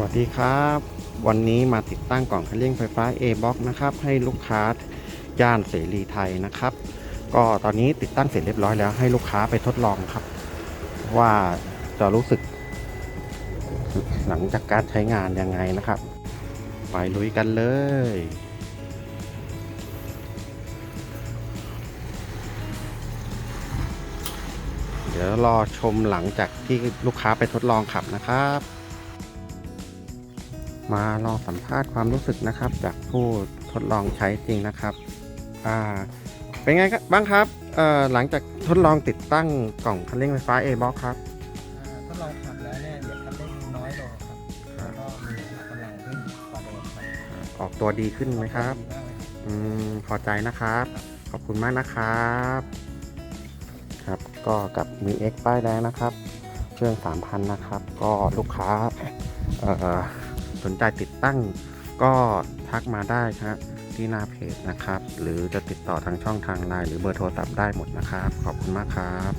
วัสดีครับ วันนี้มาติดตั้งกล่องคันเร่งไฟฟ้า A-Box นะครับ ให้ลูกค้าย่านเสรีไทยนะครับ ก็ตอนนี้ติดตั้งเสร็จเรียบร้อยแล้วให้ลูกค้าไปทดลองครับ ว่าจะรู้สึก หลังจากการใช้งานยังไงนะครับ ไปลุยกันเลยเดี๋ยวรอชมหลังจากที่ลูกค้าไปทดลองขับนะครับ มาลองสัมภาษณ์ความรู้สึกนะครับ จากผู้ทดลองใช้จริงนะครับอ่าเป็นไงครับบ้างครับเอ่อหลังจากทดลองติดตั้งกล่องคันเร่งไฟฟ้า A-Box ครับอ่าถ้าเราขับแล้วเนี่ยเหยียบคันเร่งน้อยลงครับแล้วก็มีกำลังขึ้นกว่าเดิมครับออกตัวดีขึ้นไหมครับดีมากเลยครับอืมพอใจนะครับ ขอบคุณมากนะครับ ครับก็กับมี X ป้ายแดงนะครับ เครื่อง3,000นะครับ ก็ลูกค้าเอ่อ สนใจติดตั้งก็ทักมาได้ครับที่หน้าเพจนะครับ หรือจะติดต่อทางช่องทางไลน์หรือเบอร์โทรศัพท์ได้หมดนะครับ ขอบคุณมากครับ